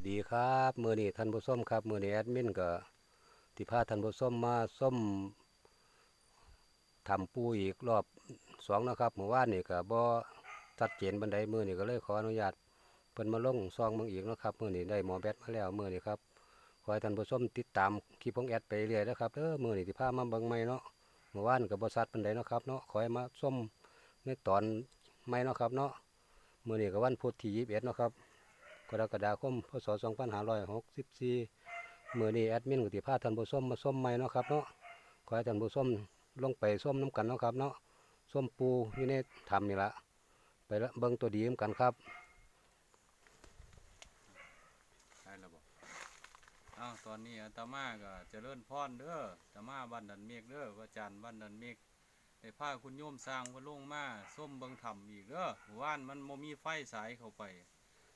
วัสดีครับมือนี้ท่านผู้ชมครับมือนี้แอดมินก็ที่พาท่านผู้ชมมาส้มทำปูอีกรอบสองนะครับเมื่อวานนี่ก็บ่ชัดเจนบันไดมือนี่ก็เลยขออนุญาตเพิ่นมาลงซองมืองอีกนะครับมือนี้ได้หมอแบตมาแล้วมือนี้ครับขอให้ท่านผู้ชมติดตามคลิปของแอดไปเรื่อยนะครับเด้อมือนี้ที่พามาเบิ่งใหม่เนาะเมื่อวานก็บ่ชัดบันไดเนาะครับเนาะขอให้มาส้มในตอนใหม่เนาะครับเนาะมือนี้ก็วันพุธที่21เนาะครับ กรกฎาคมพศ2564มื้อนี้แอดมินก็สิพาท่านผู้ชมมาส้มใหม่เนาะครับเนาะขอให้ท่านผู้ชมลงไปส้มน้ำกันเนาะครับเนาะส้มปูอยู่ในถ้ำนี่ละไปละเบิ่งตัวดีนกันครับใช่แล้วบอกอ้าวตอนนี้อาตมาก็เจริญพรเด้ออาตมาบ้านดันเมฆเด้อว่าจันทร์บ้านดันเมฆได้พาคุณโยมสร้างพระลงมาส้มเบิงถ้ำอีกเด้อหมู่านมันโมมีไฟสายเข้าไป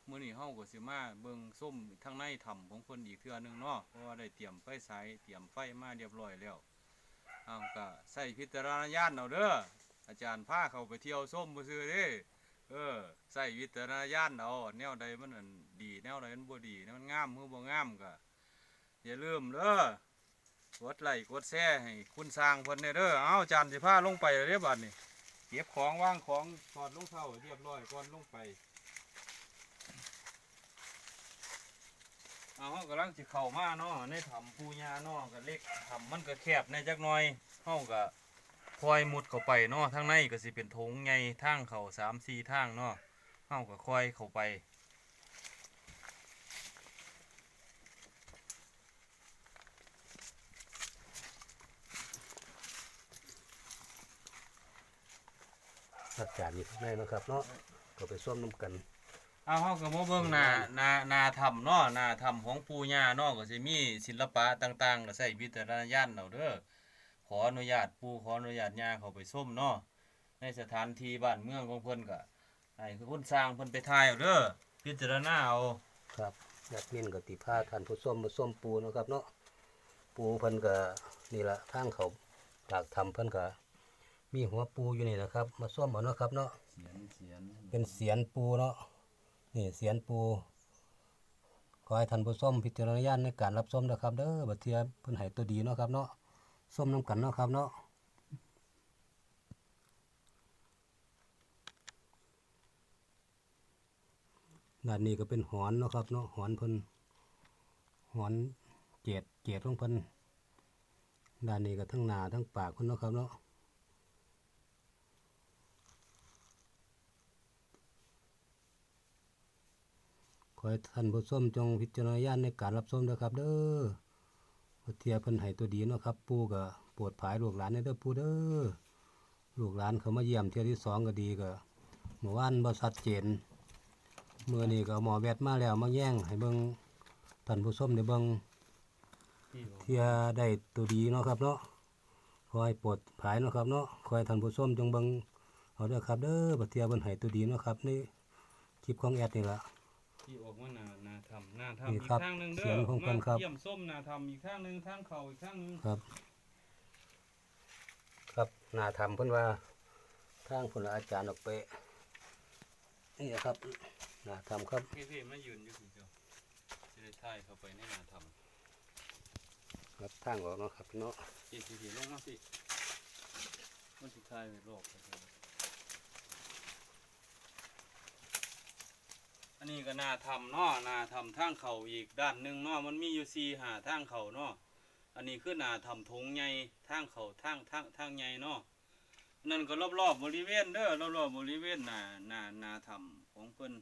มื้อนี้เฮาก็สิมาเบิ่งส้มทางในถ้ำของเพิ่นอีกเทื่อหนึงเนาะเพราะว่าได้เตรียมไฟสายเตรียมไฟมาเรียบร้อยแล้วอ้าก็ใส่พิจารณญาณเอาเด้ออาจารย์พาเขาไปเที่ยวส้มบ่ซื่อเด้เออใส่วิจารณญาณเอาแนวใดมันดี แนวใดมันบ่ดีแนวมันงามหรือบ่งามก็อย่าลืมเด้อกดไลค์กดแชร์ให้คุณสร้างเพิ่นเด้อเด้อเอาจานสิพาลงไปเรียบัดนี่เก็บของวางของถอดรองเท้าเรียบร้อยก่อนลงไป เอาเฮากำลังสิเข้ามาเนาะในถ้ำปูญาเนาะก็เล็กถ้ำมันก็แคบในจักหน่อยเฮาก็คอยมุดเข้าไปเนาะทางในก็สิเป็นโถงใหญ่ทางเขาสามสี่ทางเนาะเฮาก็คอยเข้าไปอาจารย์อยู่ข้างนะครับเนาะก็ไปส้มน้ำกัน เอาเฮาก็มาเบิ่งหน้าหน้าหน้าถ้ำเนาะหน้าถ้ำของปู่ย่าเนาะก็สิมีศิลปะต่างๆก็ใช้วิจารณญาณเอาเด้อขออนุญาตปู่ขออนุญาตย่าเข้าไปชมเนาะในสถานที่บ้านเมืองของเพิ่นก็ให้คุณสร้างเพิ่นไปถ่ายเอาเด้อพิจารณาเอาครับแอดมินก็ติพาท่านผู้ชมมาส้มปูเนาะครับเนาะปูเพิ่นก็นี่ละทางเขาปากถ้ำเพิ่นก็มีหัวปูอยู่นี่นะครับ มาส้มเอาเนาะครับเนาะเสียนเสียนเป็นเสียนปูเนาะ นี่เสียนปูขอให้ท่านผู้ชมพิจารณาญาณในการรับชมนะครับเด้อบัดเทียเพิ่นให้ตัวดีเนาะครับเนาะส้มน้ำกันเนาะครับเนาะด้านนี้ก็เป็นหอนเนาะครับเนาะหอนเพิ่นหอนเจ็ดเจ็ดของเพิ่นด้านนี้ก็ทั้งหน้าทั้งปากเพิ่นเนาะครับเนาะ ให้ท่านผู้ชมจงพิจารณาญาณในการรับชมนะครับ เด้อว่าเทียเพิ่นให้ตัวดีเนาะครับปู่ก็ปวดผายลูกหลานในเด้อปู่เด้อลูกหลานเขามาเยี่ยมเที่ยที่สองก็ดีก็เมื่อวานบ่ชัดเจนเมื่อนี้ก็หมอแวดมาแล้วมาแย่งให้เบิ่งท่านผู้ชมได้เบิ่งที่บอกเที่ยได้ตัวดีเนาะครับเนาะขอให้โปวดผายเนาะครับเนาะขอให้ท่านผู้ชมจงเบิ่งเอาเด้อครับเด้อบ่เทียเพิ่นให้ตัวดีเนาะครับนี่คลิปของแอดนี่ล่ะ ที่ออกมาหน้าหน้าถ้ำหน้านี่ถ้ำอีกครับข้างหนึงเด้เสีอยงของเพิ่นครับมาเยี่ยมส้มหน้าถ้ำอีกข้างหนึงทางเขาอีกข้างหนึงครับ ครับหนาทำเพิ่นว่าทางผลอาจารย์ออกไปนี่นะครับหนาทำครับ พี่พี่มายืนอยู่สิเจ้าจะได้ถ่ายเข้าไปในหน้าถ้ครับทางออกเนาะครับเนาะำพี่พี่พี่ลงมาสิมันสิถ่ายไว้รอบไปครับ นนี้ก็หน้าถ้ำเนาะหน้าถ้ำทางเขาอีกด้านหนึ่งเนาะมันมีอยู่สี่หาทางเขาเนาะอันนี้คือหน้าถ้ำทงใหญ่ทางเขาทางทางทางใหญ่เนาะนั่นก็รอบๆบริเวณเด้อรอบๆบริเวณหน้าหน้าหน้าถ้ำของเพิ่น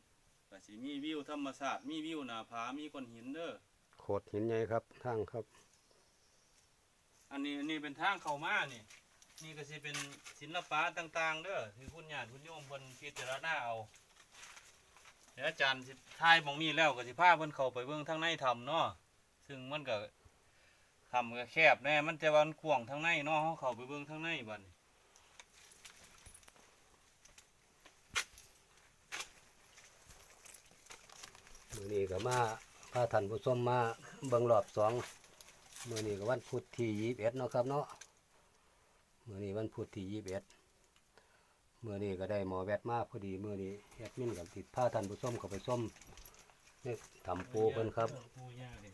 ก็สิมีวิวธรรมชาติมีวิวหน้าผามีก้อนหินเด้อโขดหินใหญ่ครับทางครับ อันนี้อันนี้เป็นทางเข้ามานี่นี่ก็สิเป็นศิลปะต่าง ๆ เด้อที่คุณญาติคุณโยมเพิ่นพิจารณาเอา เดี๋ยวอาจารย์สิทายมองนี้แล้วก็สิพาเพิ่นเข้าไปเบิ่งทางในถ้ำเนาะซึ่งมันก็ถ้ำก็แคบแน่มันแต่ว่ามันกว้างทางในเนาะเฮาเข้าไปเบิ่งทางในบัดนี้มือนี้ก็มาพาท่านผู้ชมมาเบิ่งรอบสองมือนี้ก็วันพุธที่ยี่สิบเนาะครับเนาะมือนี้วันพุธที่ยี่สิบ เมื่อนี้ก็ได้หมอแวดมาพอดีเมื่อนี้แอดมินกับติดพาท่านผู้ชมเข้าไปส้มนี่ทำปูเพิ่นครับปูย่าดิ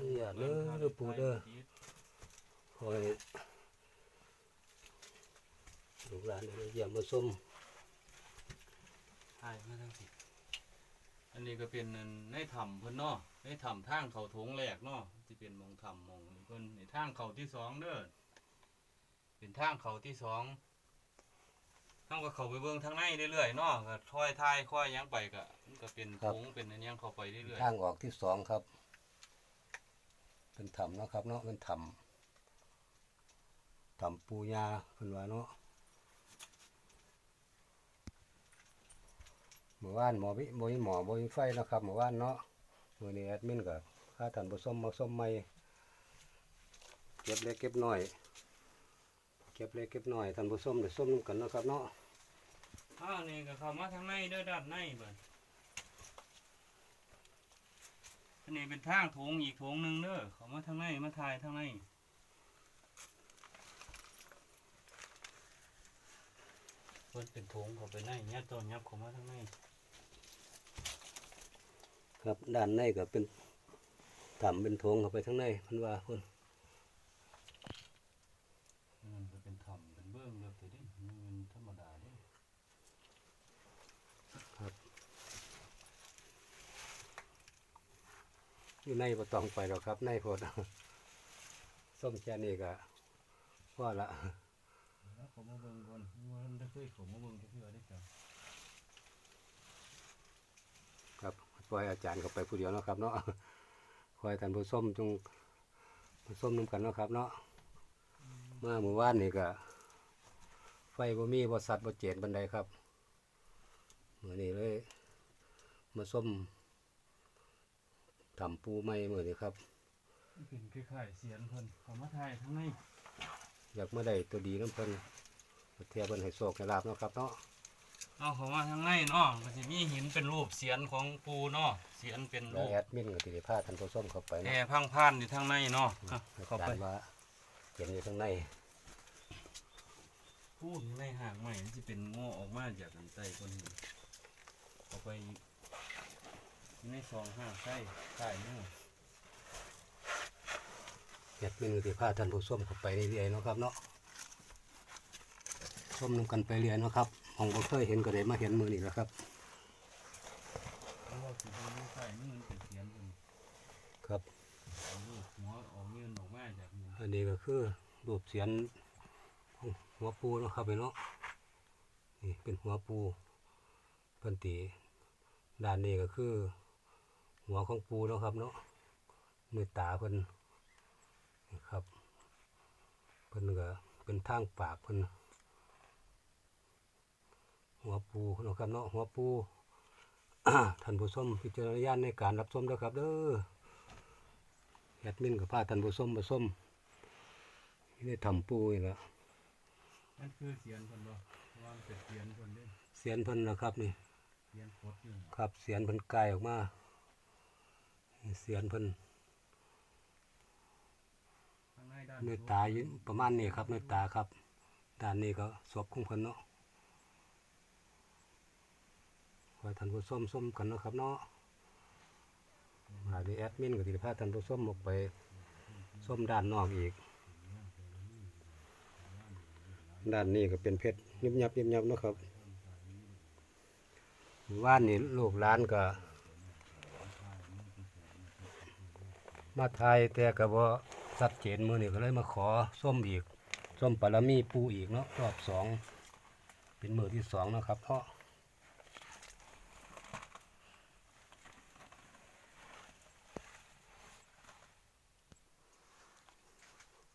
นี่อย่าเด้อปูเด้อคอยลูกหลานได้เยี่ยมมาส้มใช่มาทั้งสิอันนี้ก็เป็นในถ้ำเพิ่นเนาะในถ้ำทางเขาโถงแรกเนาะที่เป็นมองถ้ำมองเพิ่นในทางเขาที่สองเด้อเป็นทางเขาที่สอง เฮาก็เข้าไปเบิ่งทางในเรื่อยๆเนาะก็ค่อยทายค่อยหยังไปก็มันก็เป็นโถงเป็นอันหยังเข้าไปเรื่อยทางออกที่สองครับ เป็นถ้ำเนาะครับ เนาะเป็นถ้ำถ้ำปูยาเพิ่นว่าเนาะเมื่อวานหมอวิบ่มีหมอบ่มีไฟเนาะครับเมื่อวานเนาะมื้อนี้แอดมินก็พาท่านผู้ชมมาส้มใหม่เก็บเล็กเก็บน้อย เก็บเล็กเก็บน้อยท่านผู้ชมได้ส้มนํกันเนาะครับเนาะ ๆอ้าวนี่ก็เข้ามาทางในเด้อด้านในบิดอันนี้เป็นทางโถงอีกโถงหนึ่งเด้อเข้ามาทางในมาทายทางในเพิ่นเป็นโถงเข้าไปในยัดต้นยับเข้ามาทางในครับด้านในก็เป็นถ้ำเป็นโถงเข้าไปข้างในเพิ่นว่าเพิ่นก็เป็นถ้ำเป็นเบื้องเลิกแต่ดิมันเป็นธรรมดาเดิ อยู่ในบ่ต้องไปหรอกครับ ในโพดส้มแค่นี้ก็พอละแล้วผมมาเบิ่งก่อนมันได้เคยผมมาเบิ่งเพื่อได้จ้ะครับปล่อยอาจารย์เข้าไปผู้เดียวเนาะครับเนาะคอยท่านผู้ส้มจงผู้ส้มนํกันเนาะครับ เนาะมาเมื่อวานนี่ก็ไฟบ่มีบ่สัตว์บ่เจนบันไดครับมื้อนี้เลยมาส้ม ทำปูใหม่มื้อนี้ครับมันเป็นคล้ายๆเสียนเพิ่นเขามาถ่ายทางในอยากมาได้ตัวดีน้ำเพิ่นเทียบเพิ่นให้โชคให้ลาบเนาะครับเนาะเอาเขามาทางในเนาะก็สิมีหินเป็นรูปเสียนของปูเนาะเสียนเป็นแล้วรูปแอดมินก็สิได้พาท่านผู้ชมเข้าไปแอเนาะร์พังพานอยู่ทางในเนาะอะอาเข้าจาไปรย์ว่าเขียนอยู่ข้างในพูดในหางใหม่มันสิเป็นโง่ออกมาจากกันใต้ก้นหินเข้าไป ในซองห้าใต้ใต้นู่นแอดมินก็สิพาท่านผู้ชมเข้าไปเรื่อยๆเนาะครับเนาะชมนํกันไปเรื่อยเนาะครับมองบ่เคยเห็นก็ได้มาเห็นมื้อนี้แหล้วครับเพราะว่าสิเป็นใต้นี่มันเป็นเสียนเป็นครับ เอาลูกหัวออกเงินออกมาจากนี่อันนี้ก็คือรูปเสียนของหัวปูเนาะครับพี่เนาะนี่เป็นหัวปูเพิ่นตีด้านนี้ก็คือ หัวของปูเนาะครับเนาะมือตาเพิ่นนี่ครับเพิ่นก็เป็นทางปากเพิ่นหัวปูเนาะครับเนาะหัวปูท่านผู้ชมพิจารณญาณในการรับชมด้วยครับเด้อแอดมินกับพาท่านผู้ชมมาชมนี่ได้ทำปูนี่ละนั่นคือเสียนคนบ่เพราะว่ามันเป็นเสียนคนเด้เสียนเพิ่นนะครับนี่ เสียนโคตรอยู่ ครับเสียนเพิ่นกายออกมานี่ เสียนเพิ่นข้างในด้านเนื้อตาอยู่ประมาณนี้ครับเนื้อตาครับ ด้านนี้ก็ศพของเพิ่นเนาะขอให้ท่านผู้ชมชมกันเนาะครับเนาะหาดีแอดมินก็สิได้พาท่านผู้ชมออกไปชมด้านนอกอีก ด้านนี้ก็เป็นเพชรยิบยับยิบยับเนาะครับว่านนี่ลูกหลานก็ มาไทยแต่ก็บ่ชัดเจนมือนี้ก็เลยมาขอส้มอีกส้มปารมีปูอีกเนาะรอบสองเป็นมือที่สองนะครับเพราะ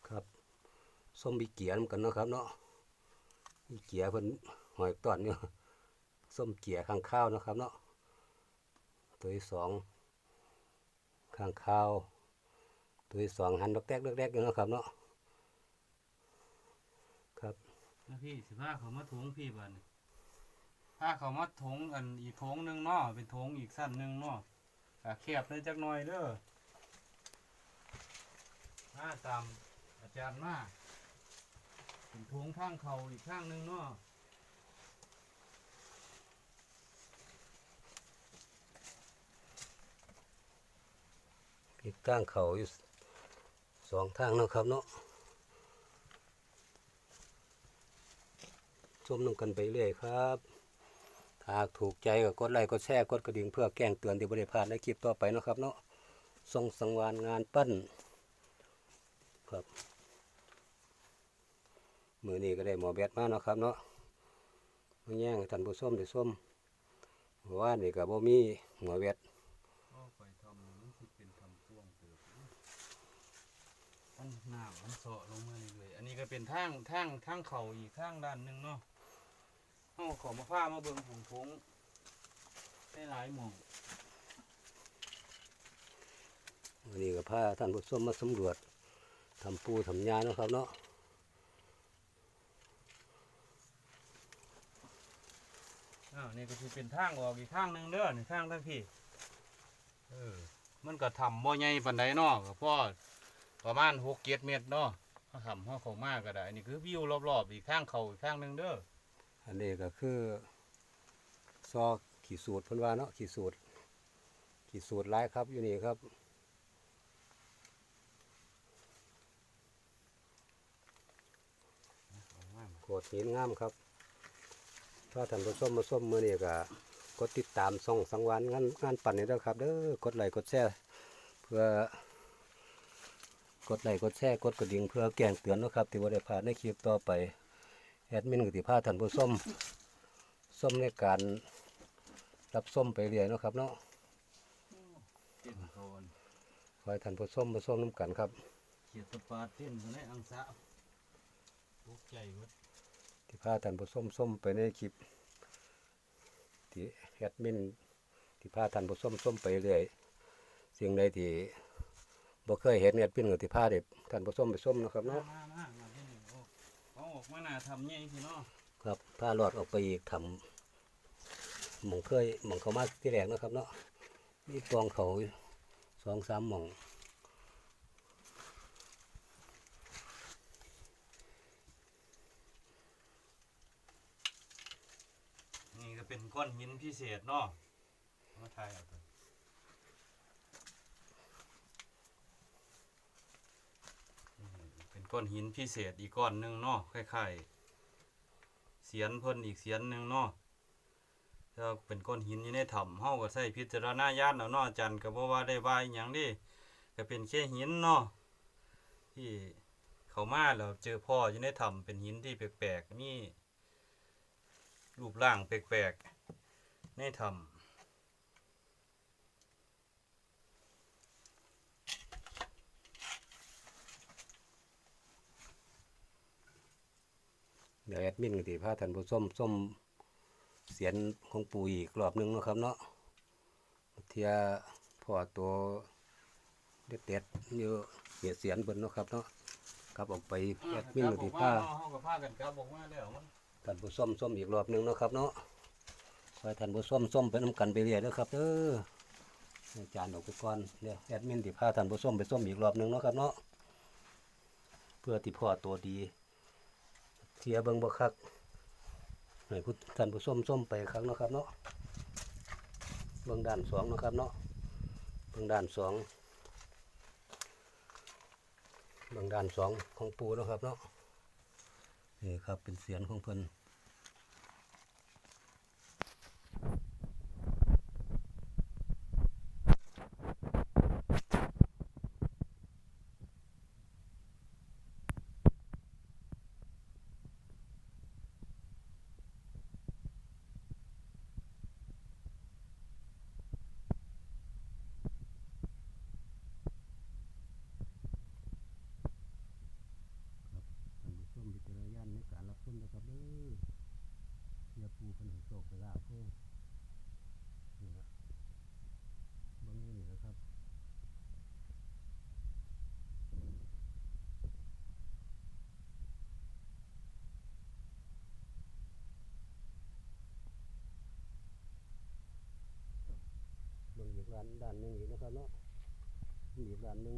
ครับส้มบีเกียนำกันนะครับเนาะบีเกียเพิ่นหอยตอนอยู่ส้มเกียข้างข้าวนะครับเนาะตัวที่สองข้างข้าว ตัวที่สองหันดอกแตกดอกแตกอยู่เนาะครับเนาะครับนะพี่สิพาเขามาถงพี่บัดนี้ถ้าเขามาถงอันอีกถงหนึงเนาะเป็นถงอีกสั้นหนึงเนาะก็แคบเลยจักหน่อยเด้อมาตามอาจารย์มาเป็นถงข้างเขาอีกข้างหนึงเนาะอีกทางเขาอยู่ สองทางเนาะครับเนาะชมนำกันไปเรื่อยครับหากถูกใจก็กดไลค์กดแชร์กดกระดิ่งเพื่อแจ้งเตือนที่บริพลาดในคลิปต่อไปเนาะครับเนาะส่งสังวานงานปั้นครับมือนี้ก็ได้หมอแบดมาเนาะครับเนาะมาแย่งท่านผู้ชมได้ส้มว่านี่ก็บ่มีหมอแบด ก็ไปทำมันสิเป็นทำพ่วงเติบอันหน้า มันเสาะลงมาเรื่อยๆอันนี้ก็เป็นทางทางทางเข่าอีกทางด้านหนึ่งเนาะเอาขอมาผ้ามาเบิ่งผงผงได้หลายหม่องวันนี้ก็พาท่านผู้ชมมาสำรวจทำปูทำยาเนาะครับเนาะอ้าวนี่ก็คือเป็นทางออกอีกทางหนึ่งเด้อนี่ทางทางพี่ เออ มันก็ทำบ่ใหญ่ปานใดเนาะก็พอ ประมาณหกเจ็ดเมตรเนาะเขาทำเขาเขามากก็ได้นี่คือวิวรอบๆอีกทางเขาอีกทางหนึ่งเด้ออันนี้ก็คือซอขีดสูตรพิ่นวาเนาะขีดสูตรขีดสูตรหลายครับอยู่นี่ครับเอามาโขดหินงามครับถ้าท่านผู้ชมมาส้มมือนี่ก็กดติดตามส่องสังวานงานงานปั่นนี่เด้อครับเด้อกดไลค์กดแชร์เพื่อ กดไลค์กดแชร์กดกระดิ่งเพื่อแจ้งเตือนเนาะครับที่ว่าได้พลาดในคลิปต่อไปแอดมินก็สิพาท่านผู้ชมส้มในการรับส้มไปเรื่อยเนาะครับเนาะเต้นเขาอันขอให้ท่านผู้ชมมาส้มน้ำกันครับเขียดตะปาดเต้นกันในอังสะตกใจเว้ยที่พาท่านผู้ชมส้มไปในคลิปที่แอดมินที่พาท่านผู้ชมส้มไปเรื่อยสิ่งใดที่ บ่เคยเห็นแอดมินก็ที่พาเด็ท่านผู้ชมไปส้มนะครับเนาะมามามาที่นี่โอ้เขาออกมาหน้าทำใหญ่พี่เนาะครับพาหลอดออกไปอีกทำหมองเคยหมองเขามาที่แรกนะครับ เนาะมีกองเขาสองสามหมองนี่ก็เป็นก้อนหินพิเศษเนาะมาถ่ายเอาไปนี่เป็น ก้อนหินพิเศษอีกก้อนหนึ่งเนาะคล้ายๆเสียนเพิ่นอีกเสียนหนึ่งเนาะแล้วเป็นก้อนหินอยู่ในถ้ำเฮาก็ใช้พิจารณาญาณเอาเนาะอาจารย์ก็บ่ว่าได้ว่าอหยังดิก็เป็นแค่หินเนาะที่เขามาแล้วเจอพ่ออยู่ในถ้ำเป็นหินที่แปลกๆมีรูปร่างแปลกๆในถ้ำ เดี๋ยวแอดมินก็ที่พาท่านผู้ชมส้มเสียนของปู่อีกรอบหนึงนะครับเนาะเทียพ่อตัวเด็ดๆอยู่เสียเสียนบนนะครับเนาะกลับออกไปแอดมินก็ที่พาเฮาก็พากันกลับออกมาแล้วมันท่านผู้ส้มส้มอีกรอบหนึ่งนะครับเนาะคอยท่านผู้ส้มส้มไปน้ำกันไปเรื่อยเด้อครับเด้ออาจารย์ออกไปก่อนเดี๋ยวแอดมินที่พาท่านผู้ส้มไปส้มอีกรอบหนึ่งนะครับเนาะเพื่อที่พ่อตัวดี เทียเบิ่งบ่คักให้ผู้ท่านผู้ส้มส้มไปครั้งเนาะครับเนาะเบิ่งด้านสองนะครับเนาะเบิ่งด้านสองเบิ่งด้านสองของปูนะครับเนาะนี่ครับเป็นเสียงของเพิ่นท่านผู้ชมวิจารณญาณในการรับชมนะครับเด้อเสียปูเพิ่นให้โชคให้ลาพิ่นนี่ละบิ่งอยู่นี่นะครับเบิ่งอีกด้านด้านหนึ่งอีกนะครับเนาะอีกด้านหนึ่ง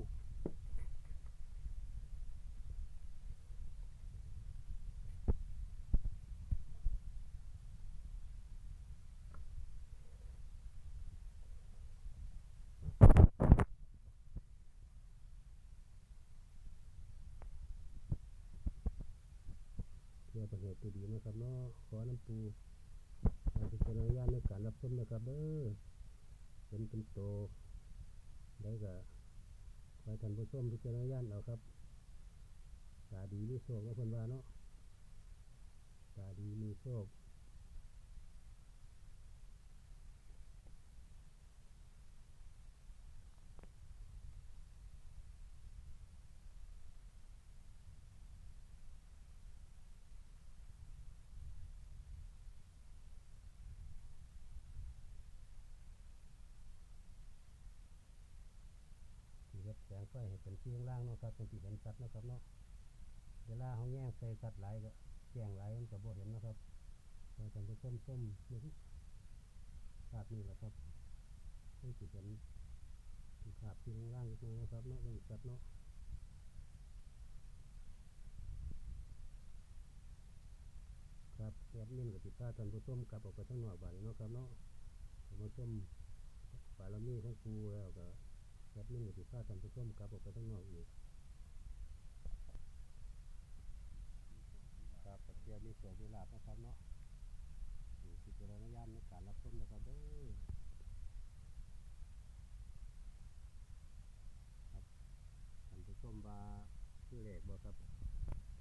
ตัวดีนะครับเนาะขอน้ำปูมาพิจารณาในการรับชมนะครับเด้อเป็นเป็นโตได้ก็ขอให้ท่านผู้ชมพิจารณาเอาครับ ตาดีมีโชคว่าเพิ่นว่าเนาะตาดีมีโชค สีเฮ็ดแสงไฟให้เป็น ที่ข้างล่างเนาะครับเป็นที่เห็นชัดเนะครับเนาะเวลาเขาแย่งใส่สัตว์หลายก็แจ้งหลายมันก็บ่เห็นนะครับเราท่านผู้มส้มนี่ภาพนี้แหละครับต้องสิเห็นภาพที่ข้างล่างอีกหน่อยนะครับเนาะยังชัดเนาะครับแอดมินกับติพาท่านผู้ชมกลับออกไปข้างนอกบ้านเนาะครับเนาะท่านผู้ชมบารมีของครูแล้วก็ แอดมินกับที่พาท่านผู้ชมกลับออกไปข้างนอกอีกครับกับเทียมีโชคมีลาภนะครับเนาะอยู่พิจรณญญาณในการรับชมนะครับเด้อครับท่านผู้ชมว่าคือเลขบ่ครับ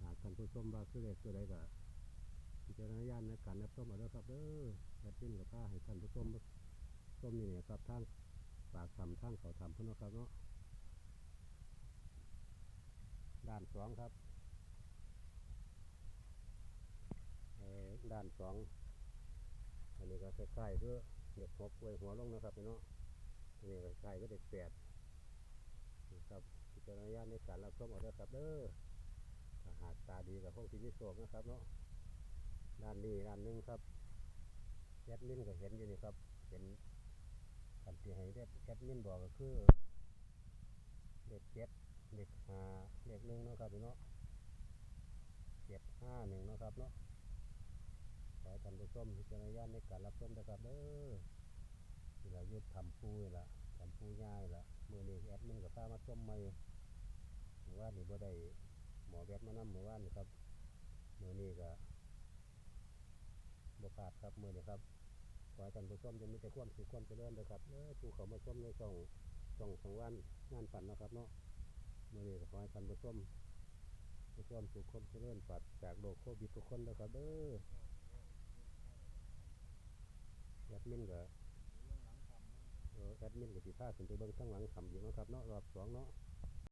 หากท่านผู้ชมว่าคือเลขตัวใดก็พิจารณาญาณในการรับชมเอาเด้อครับเด้อแอดมินกับพาให้ท่านผู้ชมชมนี่เนี่ยครับทาง ปากทำทางเขาทำเพื่อนเนาะครับเนาะด้านสองครับด้านสองอันนี้ก็คล้ายๆคือเด็กหกไว้หัวลงนะครับพี่เนาะอันนี้ก็คล้ายๆก็เด็กแปดนี่ครับพิจารณญาในการรับชมเอาเด้อครับเด้อถ้าหากตาดีกับพวกที่มีโชคนะครับเนาะด้านนี้ด้านหนึงครับแอดมินก็เห็นอยู่นี่ครับ เห็น คันที่ให้เด็ดแอดมินบอกก็คือเด็กเจ็ดเด็กห้าเด็กหนึ่งเนาะครับพี่เนาะเจ็ดห้าหนึ่งเนาะครับเนาะขอให้ท่านผู้ชมพิจารณญาในการรับชมนะครับเด้อนี่ละยุดทำปูนี่ละทำปูง่ายละมือนี้แอดมินกับพามาชมใหม่เมื่อวานนี่บ่ได้หมอแวดมานำเมื่อวานนี่ครับมือนี้ก็บ่ขาดครับมือนี้ครับ ขอให้ท่านผู้ชมจะมีแต่ความสุขความเจริญนะครับเออผู้เขามาชมในช่องช่องสังวันงานปั่นนะครับเนาะเมื่อนี้ขอให้ท่านผู้ชมมีความสุขความเจริญปราศจากโรคโควิดทุกคนนะครับเด้อแอดมินก็เออแอดมินก็สิพาขึ้นไปเบิ่งข้างหลังคำอยู่นะครับเนาะรอบสองเนาะ